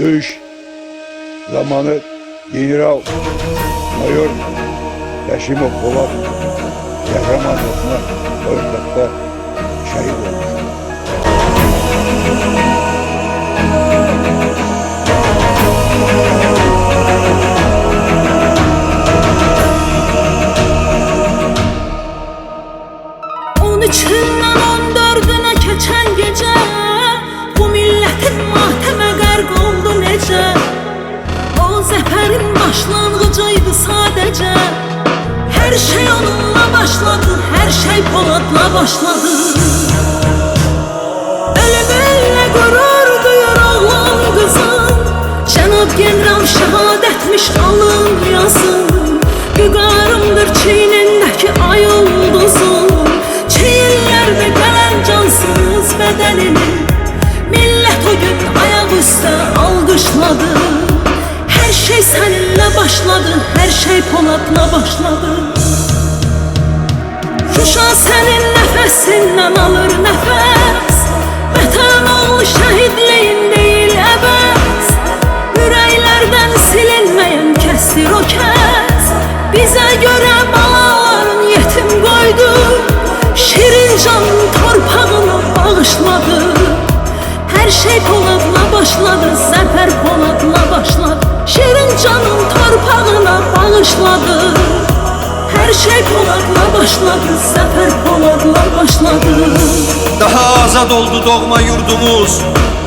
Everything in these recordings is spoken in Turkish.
döyüş zamanı General Mayor Yaşimov Polat kahramanlığına Irak'ta şehit olmuş. On üçünden Her şey onunla başladı Her şey Polat'la başladı. Ölümüyle gurur duyur oğlan kızım Cenab General şehadetmiş alın yazın Gügarımdır çiğnindeki ay ulduzun Çiğillerde gelen cansız bedenini Millet o gün ayak üstə alkışladı. Her şey seninle başladı Her şey Polat'la başladı Şuşa senin nefesinden alır nefes. Vətən oğlu şəhidliyin deyil əbəs Ürəklərdən silinməyən kəsdir o kəs Bizə görə balaların yetim qoydu Şirin canın torpağını bağışladı. Her şey Poladla başladı Zəfər Poladla başladı. Şirin canın torpağına bağışladı her şey Poladla başladı, Zafer Poladla başladı. Daha azad oldu doğma yurdumuz.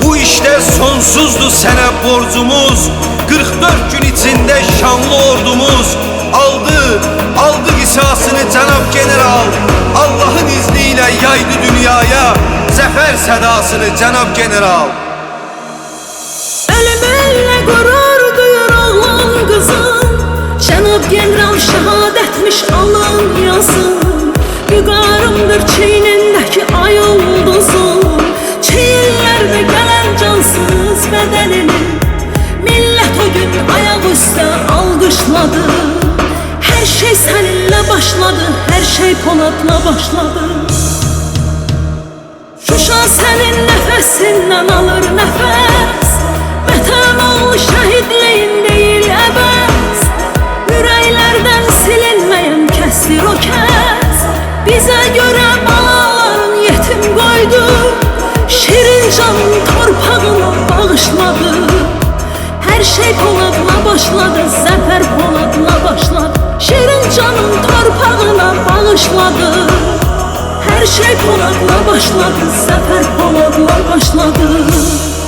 Bu işte sonsuzdu sene borcumuz. 44 gün içinde şanlı ordumuz. Aldı, aldı kisasını Cenab General. Allah'ın izniyle yaydı dünyaya Zafer sedasını Cenab General. Ölümüyle gurur bedenini Millet o gün ayak üstə alkışladı. Her şey seninle başladı Her şey Polat'la başladı. Şuşa senin nefesinden alır nefes. Vətən oğlu şəhidliyin deyil əbəs Ürəklərdən silinməyən kəsdir o kəs Bizə görə balaların yetim qoydu Şirin canın torpağını bağışladı Her şey Poladla başladı Zəfər Poladla başladı. Şirin canın torpağına bağışladı. Her şey Poladla başladı, Zafer Poladla başladı